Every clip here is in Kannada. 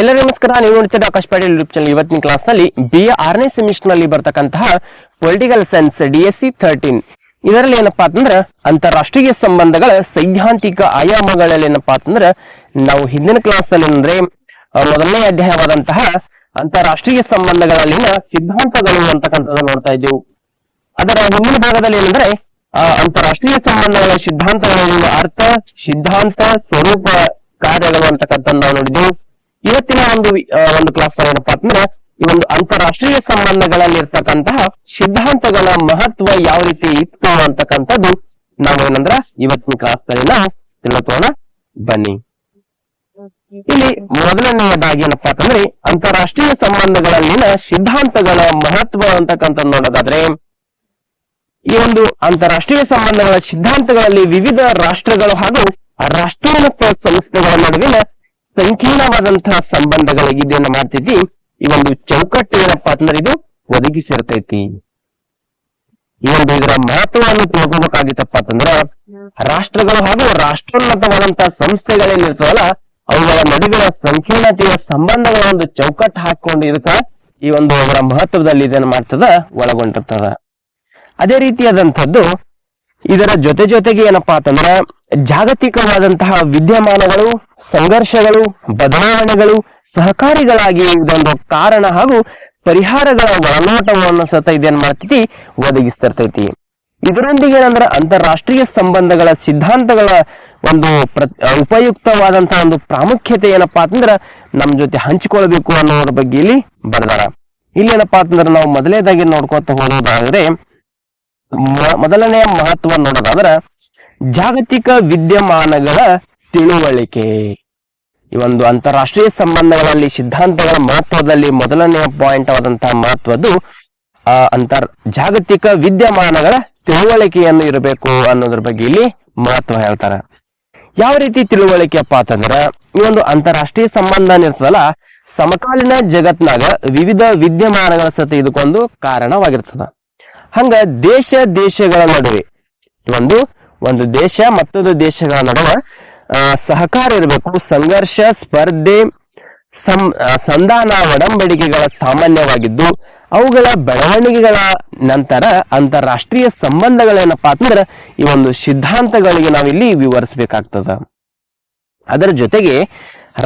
ಎಲ್ಲರಿಗೂ ನಮಸ್ಕಾರ. ನೀವು ನೋಡ್ತಿದ್ದ ಆಕಾಶ್ ಪಾಟೀಲ್ ಯೂಟ್ಯೂಬ್ ಚಾನಲ್ ಇವತ್ತಿನ ಕ್ಲಾಸ್ನಲ್ಲಿ ಬಿ ಎ ಆರನೇ ಸೆಮಿಸ್ಟರ್ನಲ್ಲಿ ಬರ್ತಕ್ಕಂತಹ ಪೊಲಿಟಿಕಲ್ ಸೈನ್ಸ್ ಡಿ ಎಸ್ ಇದರಲ್ಲಿ ಏನಪ್ಪಾ ಅಂತಂದ್ರೆ ಅಂತಾರಾಷ್ಟ್ರೀಯ ಸಂಬಂಧಗಳ ಸೈದ್ಧಾಂತಿಕ ಆಯಾಮಗಳಲ್ಲಿ ಏನಪ್ಪಾ ಅಂತಂದ್ರೆ ನಾವು ಹಿಂದಿನ ಕ್ಲಾಸ್ನಲ್ಲಿ ಅಂದ್ರೆ ಮೊದಲನೇ ಅಧ್ಯಾಯವಾದಂತಹ ಅಂತಾರಾಷ್ಟ್ರೀಯ ಸಂಬಂಧಗಳಲ್ಲಿನ ಸಿದ್ಧಾಂತಗಳು ಅಂತಕ್ಕಂಥದ್ದು ನೋಡ್ತಾ ಇದ್ದೆವು. ಅದರ ಮುಂದಿನ ಭಾಗದಲ್ಲಿ ಏನಂದ್ರೆ ಅಂತಾರಾಷ್ಟ್ರೀಯ ಸಂಬಂಧಗಳ ಸಿದ್ಧಾಂತಗಳ ಅರ್ಥ, ಸಿದ್ಧಾಂತ, ಸ್ವರೂಪ, ಕಾರ್ಯಗಳು ಅಂತಕ್ಕಂಥದ್ದು ನಾವು ನೋಡಿದ್ದೆವು. ಇವತ್ತಿನ ಒಂದು ಒಂದು ಕ್ಲಾಸ್ ಏನಪ್ಪಾ ಅಂದ್ರೆ ಈ ಒಂದು ಅಂತಾರಾಷ್ಟ್ರೀಯ ಸಂಬಂಧಗಳಲ್ಲಿ ಇರ್ತಕ್ಕಂತಹ ಸಿದ್ಧಾಂತಗಳ ಮಹತ್ವ ಯಾವ ರೀತಿ ಇತ್ತು ಅಂತಕ್ಕಂಥದ್ದು ನಾವು ಏನಂದ್ರ ಇವತ್ತಿನ ಕ್ಲಾಸ್ನಲ್ಲಿ ನಾವು ತಿಳ್ಕೊಳ್ಳೋಣ. ಬನ್ನಿ. ಇಲ್ಲಿ ಮೊದಲನೆಯದಾಗಿ ಏನಪ್ಪಾ ಅಂತಂದ್ರೆ ಅಂತಾರಾಷ್ಟ್ರೀಯ ಸಂಬಂಧಗಳಲ್ಲಿನ ಸಿದ್ಧಾಂತಗಳ ಮಹತ್ವ ಅಂತಕ್ಕಂಥದ್ದು ನೋಡೋದಾದ್ರೆ ಈ ಒಂದು ಅಂತಾರಾಷ್ಟ್ರೀಯ ಸಂಬಂಧಗಳ ಸಿದ್ಧಾಂತಗಳಲ್ಲಿ ವಿವಿಧ ರಾಷ್ಟ್ರಗಳು ಹಾಗೂ ರಾಷ್ಟ್ರೋನ್ನತ ಸಂಸ್ಥೆಗಳ ನಡುವಿನ ಸಂಕೀರ್ಣವಾದಂತಹ ಸಂಬಂಧಗಳಿಗೆ ಇದನ್ನ ಮಾಡ್ತೈತಿ ಈ ಒಂದು ಚೌಕಟ್ಟು ಏನಪ್ಪಾ ಅಂದ್ರೆ ಇದು ಒದಗಿಸಿರ್ತೈತಿ. ಈ ಒಂದು ಇದರ ಮಹತ್ವವನ್ನು ತಿಳ್ಕೊಬೇಕಾಗಿತ್ತಪ್ಪ ಅಂತಂದ್ರ, ರಾಷ್ಟ್ರಗಳು ಹಾಗೂ ರಾಷ್ಟ್ರೋನ್ನತವಾದಂತಹ ಸಂಸ್ಥೆಗಳೇನಿರ್ತಾವಲ್ಲ ಅವುಗಳ ನಡುವಿನ ಸಂಕೀರ್ಣತೆಯ ಸಂಬಂಧಗಳ ಒಂದು ಚೌಕಟ್ಟು ಹಾಕೊಂಡು ಇದಕ್ಕ ಈ ಒಂದು ಅವರ ಮಹತ್ವದಲ್ಲಿ ಇದನ್ನ ಮಾಡ್ತದ, ಒಳಗೊಂಡಿರ್ತದ. ಅದೇ ರೀತಿಯಾದಂಥದ್ದು, ಇದರ ಜೊತೆ ಜೊತೆಗೆ ಏನಪ್ಪಾ ಅಂತಂದ್ರೆ ಜಾಗತಿಕವಾದಂತಹ ವಿದ್ಯಮಾನಗಳು, ಸಂಘರ್ಷಗಳು, ಬದಲಾವಣೆಗಳು ಸಹಕಾರಿಗಳಾಗಿ ಇದೊಂದು ಕಾರಣ ಹಾಗೂ ಪರಿಹಾರಗಳ ಒಳನೋಟವನ್ನು ಸತ ಇದೇನ್ ಮಾಡ್ತೈತಿ ಒದಗಿಸ್ತಿರ್ತೈತಿ. ಇದರೊಂದಿಗೆ ಏನಂದ್ರೆ ಅಂತಾರಾಷ್ಟ್ರೀಯ ಸಂಬಂಧಗಳ ಸಿದ್ಧಾಂತಗಳ ಒಂದು ಪ್ರ ಉಪಯುಕ್ತವಾದಂತಹ ಒಂದು ಪ್ರಾಮುಖ್ಯತೆ ಏನಪ್ಪಾ ಅಂತಂದ್ರ ನಮ್ ಜೊತೆ ಹಂಚಿಕೊಳ್ಬೇಕು ಅನ್ನೋದ್ರ ಬಗ್ಗೆ ಇಲ್ಲಿ ಬರ್ದಾರ. ಇಲ್ಲಿ ಏನಪ್ಪಾ ಅಂತಂದ್ರೆ ನಾವು ಮೊದಲೇದಾಗಿ ನೋಡ್ಕೊತ ಹೋಗೋದಾದ್ರೆ ಮೊದಲನೆಯ ಮಹತ್ವ ನೋಡೋದಾದ್ರ ಜಾಗತಿಕ ವಿದ್ಯಮಾನಗಳ ತಿಳುವಳಿಕೆ. ಈ ಒಂದು ಅಂತಾರಾಷ್ಟ್ರೀಯ ಸಂಬಂಧಗಳಲ್ಲಿ ಸಿದ್ಧಾಂತಗಳ ಮಹತ್ವದಲ್ಲಿ ಮೊದಲನೆಯ ಪಾಯಿಂಟ್ ಆದಂತಹ ಮಹತ್ವದ್ದು, ಆ, ಅಂತರ್, ಜಾಗತಿಕ ವಿದ್ಯಮಾನಗಳ ತಿಳುವಳಿಕೆಯನ್ನು ಇರಬೇಕು ಅನ್ನೋದ್ರ ಬಗ್ಗೆ ಇಲ್ಲಿ ಮಹತ್ವ ಹೇಳ್ತಾರೆ. ಯಾವ ರೀತಿ ತಿಳುವಳಿಕೆಯಪ್ಪ ಅಂತಂದ್ರ, ಈ ಒಂದು ಅಂತಾರಾಷ್ಟ್ರೀಯ ಸಂಬಂಧ ಇರ್ತದಲ್ಲ, ಸಮಕಾಲೀನ ಜಗತ್ನಾಗ ವಿವಿಧ ವಿದ್ಯಮಾನಗಳ ಸತಿ ಇದಕ್ಕೊಂದು ಕಾರಣವಾಗಿರ್ತದ. ಹಂಗ ದೇಶ ದೇಶಗಳ ನಡುವೆ ಒಂದು ಒಂದು ದೇಶ ಮತ್ತೊಂದು ದೇಶಗಳ ನಡುವೆ ಸಹಕಾರ ಇರಬೇಕು. ಸಂಘರ್ಷ, ಸ್ಪರ್ಧೆ, ಸಂ ಸಂಧಾನ, ಒಡಂಬಡಿಕೆಗಳ ಸಾಮಾನ್ಯವಾಗಿದ್ದು, ಅವುಗಳ ಬೆಳವಣಿಗೆಗಳ ನಂತರ ಅಂತಾರಾಷ್ಟ್ರೀಯ ಸಂಬಂಧಗಳೇನಪ್ಪಾ ಅಂದ್ರೆ ಈ ಒಂದು ಸಿದ್ಧಾಂತಗಳಿಗೆ ನಾವಿಲ್ಲಿ ವಿವರಿಸಬೇಕಾಗ್ತದ. ಅದರ ಜೊತೆಗೆ,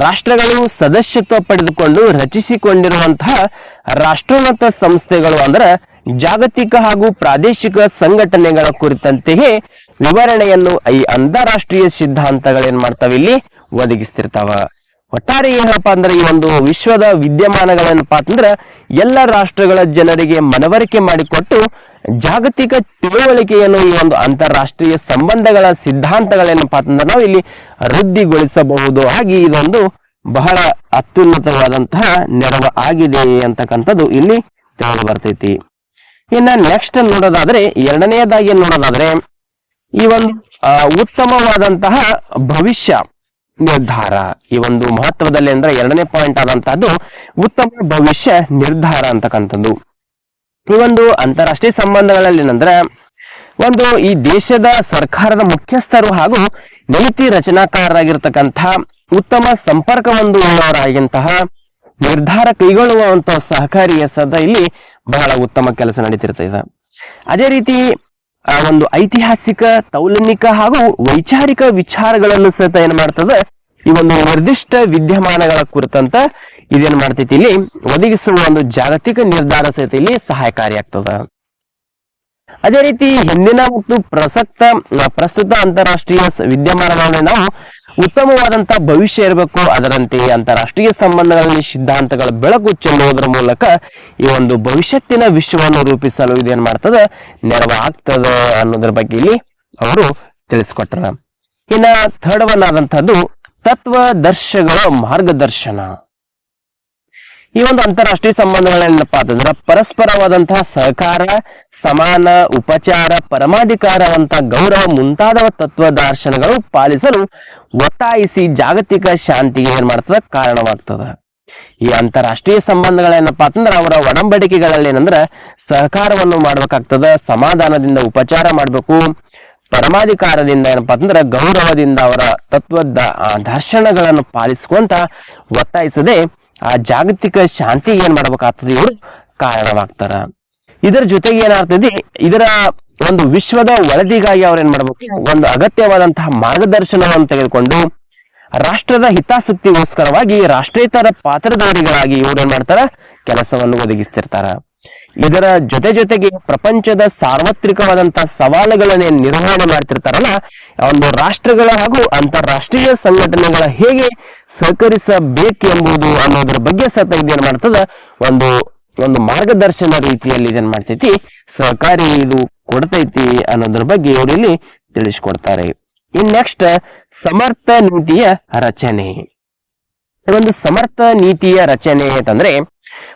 ರಾಷ್ಟ್ರಗಳು ಸದಸ್ಯತ್ವ ಪಡೆದುಕೊಂಡು ರಚಿಸಿಕೊಂಡಿರುವಂತಹ ರಾಷ್ಟ್ರೋನ್ನತ ಸಂಸ್ಥೆಗಳು ಅಂದ್ರೆ ಜಾಗತಿಕ ಹಾಗೂ ಪ್ರಾದೇಶಿಕ ಸಂಘಟನೆಗಳ ಕುರಿತಂತೆಯೇ ವಿವರಣೆಯನ್ನು ಈ ಅಂತಾರಾಷ್ಟ್ರೀಯ ಸಿದ್ಧಾಂತಗಳೇನ್ ಮಾಡ್ತಾವ ಇಲ್ಲಿ? ಒದಗಿಸ್ತಿರ್ತಾವ. ಒಟ್ಟಾರೆ ಏನಪ್ಪಾ ಅಂದ್ರೆ ಈ ಒಂದು ವಿಶ್ವದ ವಿದ್ಯಮಾನಗಳೇನಪ್ಪಾ ಅಂದ್ರೆ ಎಲ್ಲ ರಾಷ್ಟ್ರಗಳ ಜನರಿಗೆ ಮನವರಿಕೆ ಮಾಡಿಕೊಟ್ಟು ಜಾಗತಿಕ ತಿಳುವಳಿಕೆಯನ್ನು ಈ ಒಂದು ಅಂತಾರಾಷ್ಟ್ರೀಯ ಸಂಬಂಧಗಳ ಸಿದ್ಧಾಂತಗಳೇನಪ್ಪಾ ಅಂದ್ರೆ ನಾವು ಇಲ್ಲಿ ವೃದ್ಧಿಗೊಳಿಸಬಹುದು. ಹಾಗೆ ಇದೊಂದು ಬಹಳ ಅತ್ಯುನ್ನತವಾದಂತಹ ನೆರವು ಆಗಿದೆ ಅಂತಕ್ಕಂಥದ್ದು ಇಲ್ಲಿ ತಿಳಿದು ಬರ್ತೈತಿ. ಇನ್ನ ನೆಕ್ಸ್ಟ್ ನೋಡೋದಾದ್ರೆ ಎರಡನೆಯದಾಗಿ ನೋಡೋದಾದ್ರೆ ಈ ಒಂದು ಉತ್ತಮವಾದಂತಹ ಭವಿಷ್ಯ ನಿರ್ಧಾರ. ಈ ಒಂದು ಮಹತ್ವದಲ್ಲಿ ಅಂದ್ರೆ ಎರಡನೇ ಪಾಯಿಂಟ್ ಆದಂತಹದ್ದು ಉತ್ತಮ ಭವಿಷ್ಯ ನಿರ್ಧಾರ ಅಂತಕ್ಕಂಥದ್ದು. ಈ ಒಂದು ಅಂತಾರಾಷ್ಟ್ರೀಯ ಸಂಬಂಧಗಳಲ್ಲಿ ಏನಂದ್ರೆ, ಒಂದು ಈ ದೇಶದ ಸರ್ಕಾರದ ಮುಖ್ಯಸ್ಥರು ಹಾಗೂ ನೀತಿ ರಚನಾಕಾರರಾಗಿರ್ತಕ್ಕಂಥ ಉತ್ತಮ ಸಂಪರ್ಕ ಒಂದು ಉಳ್ಳವರಾಗಿಂತಹ ನಿರ್ಧಾರ ಕೈಗೊಳ್ಳುವಂತಹ ಸಹಕಾರಿಯ ಸದ ಇಲ್ಲಿ ಬಹಳ ಉತ್ತಮ ಕೆಲಸ ನಡೀತಿರ್ತದೆ ಅದೇ ರೀತಿ ಒಂದು ಐತಿಹಾಸಿಕ, ತೌಲನಿಕ ಹಾಗೂ ವೈಚಾರಿಕ ವಿಚಾರಗಳನ್ನು ಸಹಿತ ಏನ್ ಮಾಡ್ತದ, ಈ ಒಂದು ನಿರ್ದಿಷ್ಟ ವಿದ್ಯಮಾನಗಳ ಕುರಿತಂತ ಇದೇನ್ ಮಾಡ್ತೈತಿ ಇಲ್ಲಿ ಒದಗಿಸುವ ಒಂದು ಜಾಗತಿಕ ನಿರ್ಧಾರ ಸಹಿತ ಇಲ್ಲಿ ಸಹಾಯಕಾರಿಯಾಗ್ತದ. ಅದೇ ರೀತಿ ಹಿಂದಿನ ಮತ್ತು ಪ್ರಸಕ್ತ ಪ್ರಸ್ತುತ ಅಂತಾರಾಷ್ಟ್ರೀಯ ವಿದ್ಯಮಾನಗಳಲ್ಲಿ ನಾವು ಉತ್ತಮವಾದಂತ ಭವಿಷ್ಯ ಇರಬೇಕು. ಅದರಂತೆ ಅಂತಾರಾಷ್ಟ್ರೀಯ ಸಂಬಂಧಗಳಲ್ಲಿ ಸಿದ್ಧಾಂತಗಳ ಬೆಳಕು ಚೆಲ್ಲುವುದರ ಮೂಲಕ ಈ ಒಂದು ಭವಿಷ್ಯತ್ತಿನ ವಿಶ್ವವನ್ನು ರೂಪಿಸಲು ಇದೇನ್ ಮಾಡ್ತದ? ನೆರವಾಗ್ತದ ಅನ್ನೋದ್ರ ಬಗ್ಗೆ ಇಲ್ಲಿ ಅವರು ತಿಳಿಸ್ಕೊಟ್ರ ಇನ್ನ ಥರ್ಡ್ ಒನ್ ಆದಂತಹದ್ದು ತತ್ವದರ್ಶಗಳ ಮಾರ್ಗದರ್ಶನ. ಈ ಒಂದು ಅಂತಾರಾಷ್ಟ್ರೀಯ ಸಂಬಂಧಗಳೇನಪ್ಪ ಅಂತಂದ್ರೆ ಪರಸ್ಪರವಾದಂತಹ ಸಹಕಾರ, ಸಮಾನ, ಉಪಚಾರ ಪರಮಾಧಿಕಾರವಂತ ಗೌರವ ಮುಂತಾದ ತತ್ವದರ್ಶನಗಳು ಪಾಲಿಸಲು ಒತ್ತಾಯಿಸಿ ಜಾಗತಿಕ ಶಾಂತಿಗೆ ಏನ್ ಮಾಡ್ತದ? ಕಾರಣವಾಗ್ತದ. ಈ ಅಂತಾರಾಷ್ಟ್ರೀಯ ಸಂಬಂಧಗಳೇನಪ್ಪ ಅಂತಂದ್ರ ಅವರ ಒಡಂಬಡಿಕೆಗಳಲ್ಲಿ ಏನಂದ್ರೆ ಸಹಕಾರವನ್ನು ಮಾಡ್ಬೇಕಾಗ್ತದ, ಸಮಾಧಾನದಿಂದ ಉಪಚಾರ ಮಾಡಬೇಕು, ಪರಮಾಧಿಕಾರದಿಂದ ಏನಪ್ಪಾ ಅಂತಂದ್ರ ಗೌರವದಿಂದ ಅವರ ತತ್ವದ ದರ್ಶನಗಳನ್ನು ಪಾಲಿಸ್ಕೊಂತ ಒತ್ತಾಯಿಸದೆ ಆ ಜಾಗತಿಕ ಶಾಂತಿಗೆ ಏನ್ ಮಾಡ್ಬೇಕಾಗ್ತದೆ ಇವರು ಕಾರಣವಾಗ್ತಾರ. ಇದರ ಜೊತೆಗೆ ಏನಾಗ್ತದೆ, ಇದರ ಒಂದು ವಿಶ್ವದ ವರದಿಗಾಗಿ ಅವ್ರು ಏನ್ ಮಾಡ್ಬೇಕು, ಒಂದು ಅಗತ್ಯವಾದಂತಹ ಮಾರ್ಗದರ್ಶನವನ್ನು ತೆಗೆದುಕೊಂಡು ರಾಷ್ಟ್ರದ ಹಿತಾಸಕ್ತಿಗೋಸ್ಕರವಾಗಿ ರಾಷ್ಟ್ರೇತರ ಪಾತ್ರಧಾರಿಗಳಾಗಿ ಇವ್ರು ಏನ್ ಮಾಡ್ತಾರ, ಕೆಲಸವನ್ನು ಒದಗಿಸ್ತಿರ್ತಾರ. ಇದರ ಜೊತೆ ಜೊತೆಗೆ ಪ್ರಪಂಚದ ಸಾರ್ವತ್ರಿಕವಾದಂತ ಸವಾಲುಗಳನ್ನ ನಿರ್ವಹಣೆ ಮಾಡ್ತಿರ್ತಾರಲ್ಲ, ಒಂದು ರಾಷ್ಟ್ರಗಳ ಹಾಗೂ ಅಂತಾರಾಷ್ಟ್ರೀಯ ಸಂಘಟನೆಗಳ ಹೇಗೆ ಸಹಕರಿಸಬೇಕೆಂಬುದು ಅನ್ನೋದ್ರ ಬಗ್ಗೆ ಸತ ಇದೇನ್ ಮಾಡ್ತದ, ಒಂದು ಒಂದು ಮಾರ್ಗದರ್ಶನ ರೀತಿಯಲ್ಲಿ ಇದನ್ ಮಾಡ್ತೈತಿ, ಸಹಕಾರಿ ಇದು ಕೊಡ್ತೈತಿ ಅನ್ನೋದ್ರ ಬಗ್ಗೆ ಇವರು ಇಲ್ಲಿ ತಿಳಿಸ್ಕೊಡ್ತಾರೆ. ಇನ್ ನೆಕ್ಸ್ಟ್, ಸಮರ್ಥ ನೀತಿಯ ರಚನೆ. ಒಂದು ಸಮರ್ಥ ನೀತಿಯ ರಚನೆ ಅಂತಂದ್ರೆ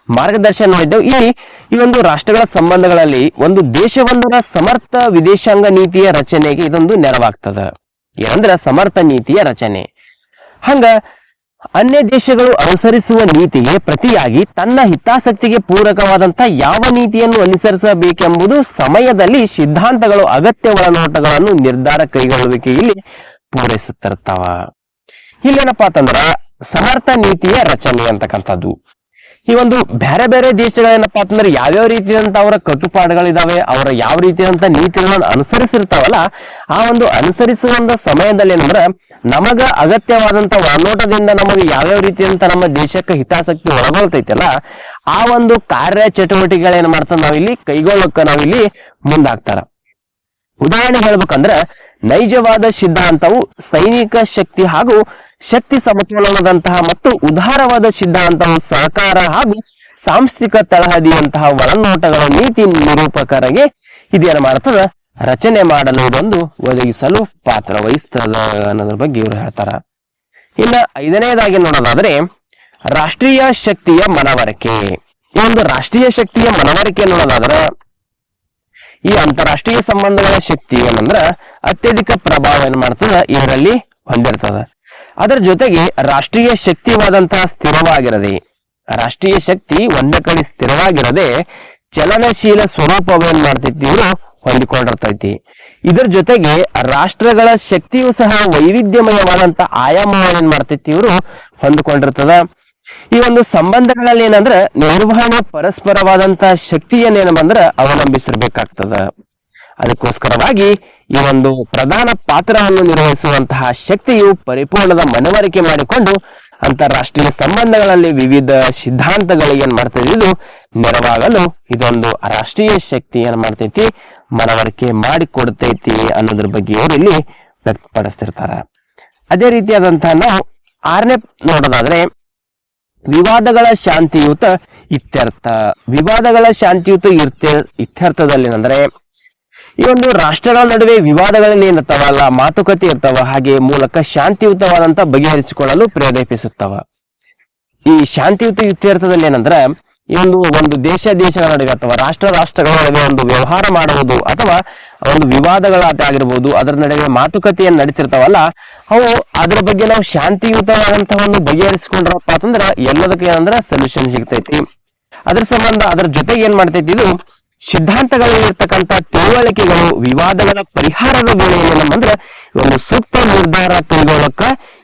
ಮಾರ್ಗದರ್ಶನ ಇಲ್ಲಿ ಈ ಒಂದು ರಾಷ್ಟ್ರಗಳ ಸಂಬಂಧಗಳಲ್ಲಿ ಒಂದು ದೇಶವೊಂದರ ಸಮರ್ಥ ವಿದೇಶಾಂಗ ನೀತಿಯ ರಚನೆಗೆ ಇದೊಂದು ನೆರವಾಗ್ತದ. ಏನಂದ್ರ ಸಮರ್ಥ ನೀತಿಯ ರಚನೆ. ಹಂಗ ಅನ್ಯ ದೇಶಗಳು ಅನುಸರಿಸುವ ನೀತಿಗೆ ಪ್ರತಿಯಾಗಿ ತನ್ನ ಹಿತಾಸಕ್ತಿಗೆ ಪೂರಕವಾದಂತ ಯಾವ ನೀತಿಯನ್ನು ಅನುಸರಿಸಬೇಕೆಂಬುದು ಸಮಯದಲ್ಲಿ ಸಿದ್ಧಾಂತಗಳು, ಅಗತ್ಯ ಒಳನೋಟಗಳನ್ನು ನಿರ್ಧಾರ ಕೈಗೊಳ್ಳುವಿಕೆ ಇಲ್ಲಿ ಪೂರೈಸುತ್ತಿರ್ತಾವ ಇಲ್ಲೇನಪ್ಪಾ ಅಂತಂದ್ರ ಸಮರ್ಥ ನೀತಿಯ ರಚನೆ ಅಂತಕ್ಕಂಥದ್ದು. ಈ ಒಂದು ಬೇರೆ ಬೇರೆ ದೇಶಗಳೇನಪ್ಪಾ ಅಂತಂದ್ರೆ ಯಾವ್ಯಾವ ರೀತಿಯಂತ ಅವರ ಕಟ್ಟುಪಾಡುಗಳಿದಾವೆ ಅವರ ಯಾವ ರೀತಿಯಂತ ನೀತಿಗಳನ್ನು ಅನುಸರಿಸಿರ್ತಾವಲ್ಲ, ಆ ಒಂದು ಅನುಸರಿಸುವಂತ ಸಮಯದಲ್ಲಿ ಏನಂದ್ರೆ ನಮಗ ಅಗತ್ಯವಾದಂತ ಒಳನೋಟದಿಂದ ನಮಗೆ ಯಾವ್ಯಾವ ರೀತಿಯಂತ ನಮ್ಮ ದೇಶಕ್ಕೆ ಹಿತಾಸಕ್ತಿ ಒಳಗೊಳ್ತೈತಲ್ಲ, ಆ ಒಂದು ಕಾರ್ಯ ಚಟುವಟಿಕೆಗಳೇನ್ ಮಾಡ್ತಾರ ನಾವಿಲ್ಲಿ ಕೈಗೊಳ್ಳಕ್ಕ ನಾವಿಲ್ಲಿ ಮುಂದಾಗ್ತಾರ. ಉದಾಹರಣೆ ಹೇಳ್ಬೇಕಂದ್ರೆ ನೈಜವಾದ ಸಿದ್ಧಾಂತವು ಸೈನಿಕ ಶಕ್ತಿ ಹಾಗೂ ಶಕ್ತಿ ಸಮತೋಲನದಂತಹ ಮತ್ತು ಉದಾರವಾದ ಸಿದ್ಧಾಂತವು ಸಹಕಾರ ಹಾಗೂ ಸಾಂಸ್ಥಿಕ ತಳಹದಿಯಂತಹ ಒಳನೋಟಗಳ ನೀತಿ ನಿರೂಪಕರಿಗೆ ಇದೇನು ಮಾಡ್ತದ ರಚನೆ ಮಾಡಲು ಬಂದು ಒದಗಿಸಲು ಪಾತ್ರ ವಹಿಸ್ತದ ಅನ್ನೋದ್ರ ಬಗ್ಗೆ ಇವರು ಹೇಳ್ತಾರ. ಇನ್ನ ಐದನೇದಾಗಿ ನೋಡೋದಾದ್ರೆ ರಾಷ್ಟ್ರೀಯ ಶಕ್ತಿಯ ಮನವರಿಕೆ. ಈ ಒಂದು ರಾಷ್ಟ್ರೀಯ ಶಕ್ತಿಯ ಮನವರಿಕೆ ನೋಡೋದಾದ್ರೆ ಈ ಅಂತಾರಾಷ್ಟ್ರೀಯ ಸಂಬಂಧಗಳ ಶಕ್ತಿ ಏನಂದ್ರ ಅತ್ಯಧಿಕ ಪ್ರಭಾವ ಏನ್ ಮಾಡ್ತದ? ಇದರಲ್ಲಿ ಹೊಂದಿರ್ತದ. ಅದರ ಜೊತೆಗೆ ರಾಷ್ಟ್ರೀಯ ಶಕ್ತಿವಾದಂತಹ ಸ್ಥಿರವಾಗಿರದೆ ರಾಷ್ಟ್ರೀಯ ಶಕ್ತಿ ಒಂದೇ ಕಡೆ ಸ್ಥಿರವಾಗಿರದೆ ಚಲನಶೀಲ ಸ್ವರೂಪವೇನ್ ಮಾಡ್ತೈತಿ ಇವರು ಹೊಂದಿಕೊಂಡಿರ್ತೈತಿ. ಇದರ ಜೊತೆಗೆ ರಾಷ್ಟ್ರಗಳ ಶಕ್ತಿಯು ಸಹ ವೈವಿಧ್ಯಮಯವಾದಂತ ಆಯಾಮವನ್ನು ಏನ್ ಮಾಡ್ತೈತಿ ಇವರು ಹೊಂದಿಕೊಂಡಿರ್ತದ. ಈ ಒಂದು ಸಂಬಂಧಗಳಲ್ಲಿ ಏನಂದ್ರ ನಿರ್ವಹಣೆ ಪರಸ್ಪರವಾದಂತಹ ಶಕ್ತಿಯನ್ನೇನಂದ್ರ ಅವಲಂಬಿಸಿರ್ಬೇಕಾಗ್ತದ. ಅದಕ್ಕೋಸ್ಕರವಾಗಿ ಈ ಒಂದು ಪ್ರಧಾನ ಪಾತ್ರವನ್ನು ನಿರ್ವಹಿಸುವಂತಹ ಶಕ್ತಿಯು ಪರಿಪೂರ್ಣದ ಮನವರಿಕೆ ಮಾಡಿಕೊಂಡು ಅಂತಾರಾಷ್ಟ್ರೀಯ ಸಂಬಂಧಗಳಲ್ಲಿ ವಿವಿಧ ಸಿದ್ಧಾಂತಗಳಿಗೆ ಏನ್ ಮಾಡ್ತೈತಿ ಇದು ನೆರವಾಗಲು ಇದೊಂದು ರಾಷ್ಟ್ರೀಯ ಶಕ್ತಿ ಏನ್ ಮಾಡ್ತೈತಿ? ಮನವರಿಕೆ ಮಾಡಿಕೊಡ್ತೈತಿ ಅನ್ನೋದ್ರ ಬಗ್ಗೆ ಇವರು ಇಲ್ಲಿ ವ್ಯಕ್ತಪಡಿಸ್ತಿರ್ತಾರ. ಅದೇ ರೀತಿಯಾದಂತಹ ನಾವು ಆರನೇ ನೋಡೋದಾದ್ರೆ ವಿವಾದಗಳ ಶಾಂತಿಯುತ ಇತ್ಯರ್ಥ. ವಿವಾದಗಳ ಶಾಂತಿಯುತ ಇರ್ತ ಇತ್ಯರ್ಥದಲ್ಲಿ ಏನಂದ್ರೆ ಈ ಒಂದು ರಾಷ್ಟ್ರಗಳ ನಡುವೆ ವಿವಾದಗಳನ್ನ ಏನಿರ್ತಾವಲ್ಲ ಮಾತುಕತೆ ಇರ್ತಾವ, ಹಾಗೆ ಮೂಲಕ ಶಾಂತಿಯುತವಾದಂತ ಬಗೆಹರಿಸಿಕೊಳ್ಳಲು ಪ್ರೇರೇಪಿಸುತ್ತವ. ಈ ಶಾಂತಿಯುತ ಇತ್ಯರ್ಥದಲ್ಲಿ ಏನಂದ್ರೆ, ಈ ಒಂದು ಒಂದು ದೇಶ ದೇಶಗಳ ನಡುವೆ ಅಥವಾ ರಾಷ್ಟ್ರ ರಾಷ್ಟ್ರಗಳ ನಡುವೆ ಒಂದು ವ್ಯವಹಾರ ಮಾಡುವುದು ಅಥವಾ ಒಂದು ವಿವಾದಗಳ ಆಗಿರ್ಬೋದು, ಅದರ ನಡುವೆ ಮಾತುಕತೆಯನ್ನು ನಡೀತಿರ್ತಾವಲ್ಲ, ಅವು ಅದರ ಬಗ್ಗೆ ನಾವು ಶಾಂತಿಯುತವಾದಂತಹ ಒಂದು ಬಗೆಹರಿಸಿಕೊಂಡ್ರಪ್ಪ ಅಂತಂದ್ರೆ ಎಲ್ಲದಕ್ಕೆ ಏನಂದ್ರೆ ಸೊಲ್ಯೂಷನ್ ಸಿಗ್ತೈತಿ. ಅದ್ರ ಸಂಬಂಧ, ಅದರ ಜೊತೆಗೆ ಏನ್ ಮಾಡ್ತೈತಿ ಇದು ಸಿದ್ಧಾಂತಗಳಲ್ಲಿರ್ತಕ್ಕಂಥ ತಿಳುವಳಿಕೆಗಳು, ವಿವಾದಗಳ ಪರಿಹಾರದ ವೇಳೆ ಏನಂದ್ರೆ ಒಂದು ಸೂಕ್ತ ನಿರ್ಧಾರ ಕೈಗೊಳ್ಳಕ್ಕ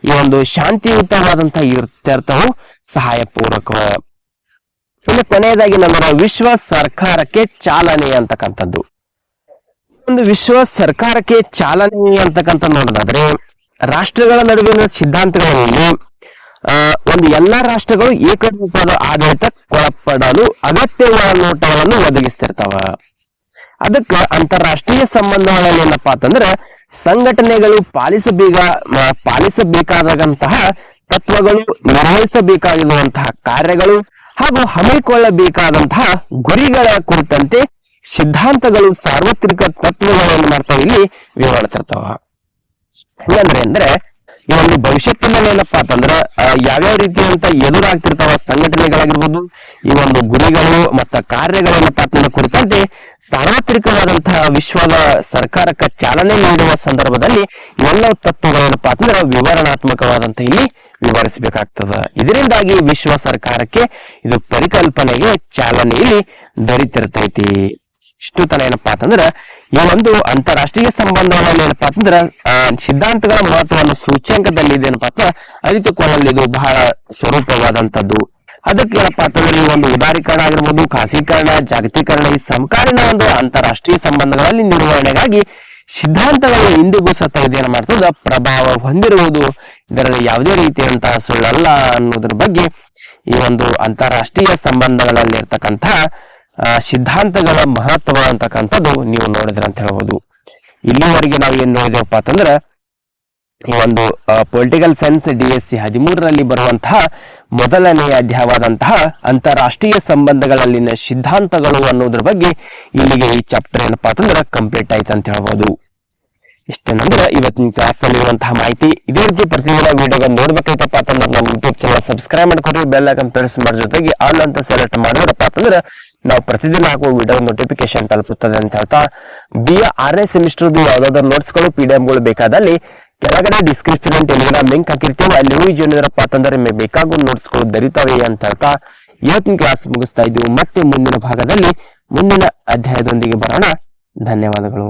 ಈ ಒಂದು ಶಾಂತಿಯುತವಾದಂತಹ ಇತ್ಯರ್ಥವು ಸಹಾಯ ಪೂರಕ ಇನ್ನು ಕೊನೆಯದಾಗಿ ನಮ್ಮ ವಿಶ್ವ ಸರ್ಕಾರಕ್ಕೆ ಚಾಲನೆ ಅಂತಕ್ಕಂಥದ್ದು. ಒಂದು ವಿಶ್ವ ಸರ್ಕಾರಕ್ಕೆ ಚಾಲನೆ ಅಂತಕ್ಕಂಥ ನೋಡೋದಾದ್ರೆ, ರಾಷ್ಟ್ರಗಳ ನಡುವಿನ ಸಿದ್ಧಾಂತಗಳಲ್ಲಿ ಒಂದು ಎಲ್ಲಾ ರಾಷ್ಟ್ರಗಳು ಏಕರೂಪದ ಆಡಳಿತಕ್ಕೊಳಪಡಲು ಅಗತ್ಯವಾದ ನೋಟವನ್ನು ಒದಗಿಸ್ತಿರ್ತಾವ. ಅದಕ್ಕ ಅಂತಾರಾಷ್ಟ್ರೀಯ ಸಂಬಂಧಗಳಲ್ಲಿ ಏನಪ್ಪಾ ಅಂತಂದ್ರ, ಸಂಘಟನೆಗಳು ಪಾಲಿಸಬೇಕ ಪಾಲಿಸಬೇಕಾದಂತಹ ತತ್ವಗಳು ನಿರ್ವಹಿಸಬೇಕಾಗಿರುವಂತಹ ಕಾರ್ಯಗಳು ಹಾಗೂ ಹಮ್ಮಿಕೊಳ್ಳಬೇಕಾದಂತಹ ಗುರಿಗಳ ಕುರಿತಂತೆ ಸಿದ್ಧಾಂತಗಳು ಸಾರ್ವತ್ರಿಕ ತತ್ವಗಳನ್ನು ಮಾಡ್ತಾವ ಇಲ್ಲಿ ವಿವರಿಸಿರ್ತಾವ ಹೆಂಗಂದ್ರೆ ಅಂದ್ರೆ ಈ ಒಂದು ಭವಿಷ್ಯತ್ತಿನಲ್ಲಿ ಏನಪ್ಪಾ ಅಂತಂದ್ರ ಯಾವ್ಯಾವ ರೀತಿಯಂತ ಎದುರಾಗ್ತಿರ್ತಾವ ಸಂಘಟನೆಗಳಾಗಿರ್ಬೋದು ಈ ಒಂದು ಗುರಿಗಳು ಮತ್ತ ಕಾರ್ಯಗಳೇನಪ್ಪಾ ಅಂತಂದ್ರ ಕುರಿತಂತೆ ಸಾರ್ವತ್ರಿಕವಾದಂತಹ ವಿಶ್ವದ ಸರ್ಕಾರಕ್ಕೆ ಚಾಲನೆ ನೀಡುವ ಸಂದರ್ಭದಲ್ಲಿ ಎಲ್ಲ ತತ್ವಗಳೇನಪ್ಪಾ ಅಂತಂದ್ರ ವಿವರಣಾತ್ಮಕವಾದಂತ ಇಲ್ಲಿ ವಿವರಿಸಬೇಕಾಗ್ತದ. ಇದರಿಂದಾಗಿ ವಿಶ್ವ ಸರ್ಕಾರಕ್ಕೆ ಇದು ಪರಿಕಲ್ಪನೆಗೆ ಚಾಲನೆ ಇಲ್ಲಿ ದೊರೀತಿರ್ತೈತಿ. ಇಷ್ಟು ತನ ಏನಪ್ಪಾ ಅಂತಂದ್ರ, ಈ ಒಂದು ಅಂತಾರಾಷ್ಟ್ರೀಯ ಸಂಬಂಧಗಳಲ್ಲಿ ಏನಪ್ಪಾ ಅಂತಂದ್ರ ಸಿದ್ಧಾಂತಗಳ ಮಹತ್ವವನ್ನು ಸೂಚ್ಯಂಕದಲ್ಲಿ ಇದೇನಪ್ಪಾ ಅಂತ ಅರಿತುಕೊಳ್ಳಲು ಇದು ಬಹಳ ಸ್ವರೂಪವಾದಂತದ್ದು ಅದಕ್ಕೆ ಏನಪ್ಪಾ ಅಂತಂದ್ರೆ ಈ ಒಂದು ಉದಾರೀಕರಣ ಆಗಿರ್ಬೋದು, ಖಾಸೀಕರಣ, ಜಾಗತೀಕರಣ, ಈ ಸಮಕಾಲೀನ ಒಂದು ಅಂತಾರಾಷ್ಟ್ರೀಯ ಸಂಬಂಧಗಳಲ್ಲಿ ನಿರ್ವಹಣೆಗಾಗಿ ಸಿದ್ಧಾಂತಗಳು ಇಂದಿಗೂ ಸತ ಇದೇನು ಮಾಡ್ತದ. ಪ್ರಭಾವ ಹೊಂದಿರುವುದು ಇದರಲ್ಲಿ ಯಾವುದೇ ರೀತಿಯಂತಹ ಸುಳ್ಳಲ್ಲ ಅನ್ನೋದ್ರ ಬಗ್ಗೆ ಈ ಒಂದು ಅಂತಾರಾಷ್ಟ್ರೀಯ ಸಂಬಂಧಗಳಲ್ಲಿ ಇರ್ತಕ್ಕಂತಹ ಸಿದ್ಧಾಂತಗಳ ಮಹತ್ವ ಅಂತಕ್ಕಂಥದ್ದು ನೀವು ನೋಡಿದ್ರ ಅಂತ ಹೇಳ್ಬೋದು. ಇಲ್ಲಿವರೆಗೆ ನಾವು ಏನ್ ನೋಡಿದೇವಪ್ಪ ಅಂತಂದ್ರೆ, ಈ ಒಂದು political science D S C ಹದಿಮೂರರಲ್ಲಿ ಬರುವಂತಹ ಮೊದಲನೆಯ ಅಧ್ಯಾಯವಾದಂತಹ ಅಂತಾರಾಷ್ಟ್ರೀಯ ಸಂಬಂಧಗಳಲ್ಲಿನ ಸಿದ್ಧಾಂತಗಳು ಅನ್ನೋದ್ರ ಬಗ್ಗೆ ಇಲ್ಲಿಗೆ ಈ ಚಾಪ್ಟರ್ ಏನಪ್ಪಾ ಅಂತಂದ್ರೆ ಕಂಪ್ಲೀಟ್ ಆಯ್ತು ಅಂತ ಹೇಳ್ಬೋದು. ಇಷ್ಟೇನಂದ್ರೆ ಇವತ್ತಿನ ಕ್ಲಾಸ್ ಇರುವಂತಹ ಮಾಹಿತಿ ಇದೇ ರೀತಿ ಪ್ರತಿದಿನ ವಿಡಿಯೋಗಳನ್ನು ನೋಡ್ಬೇಕಾಯ್ತಪ್ಪ ಅಂತಂದ್ರೆ ನಮ್ಮ ಯೂಟ್ಯೂಬ್ ಚಾನಲ್ ಸಬ್ಸ್ಕ್ರೈಬ್ ಮಾಡ್ಕೊರಿ ಬೆಲ್ ಐಕನ್ ಪ್ರೆಸ್ ಮಾಡೋ ಜೊತೆಗೆ ಆಲ್ ಅಂತ ಸೆಲೆಕ್ಟ್ ಮಾಡಿದ್ರಪ್ಪ ಅಂತಂದ್ರೆ ನಾವು ಪ್ರತಿದಿನ ಹಾಕುವ ವಿಡಿಯೋ ನೋಟಿಫಿಕೇಶನ್ ತಲುಪುತ್ತದೆ ಅಂತ ಹೇಳ್ತಾ ಬಿ ಆರನೇ ಸೆಮಿಸ್ಟರ್ದು ಯಾವ್ದಾದ್ರು ನೋಟ್ಸ್ಗಳು ಪಿ ಡಿ ಎಮ್ಗಳು ಬೇಕಾದಲ್ಲಿ ಕೆಳಗಡೆ ಡಿಸ್ಕ್ರಿಪ್ಷನ್ ಟೆಲಿಗ್ರಾಮ್ ಲಿಂಕ್ ಹಾಕಿರ್ತೀವಿ, ಅಲ್ಲಿ ಹೋಗಿ ಏನಿದ್ರಪ್ಪ ಅಂತಂದ್ರೆ ನಿಮಗೆ ಬೇಕಾಗುವ ನೋಟ್ಸ್ಗಳು ದೊರೀತಾವೆ ಅಂತ ಹೇಳ್ತಾ, ಇವತ್ತಿನ ಕ್ಲಾಸ್ ಮುಗಿಸ್ತಾ ಇದ್ದೀವಿ. ಮತ್ತೆ ಮುಂದಿನ ಭಾಗದಲ್ಲಿ ಮುಂದಿನ ಅಧ್ಯಾಯದೊಂದಿಗೆ ಬರೋಣ. ಧನ್ಯವಾದಗಳು.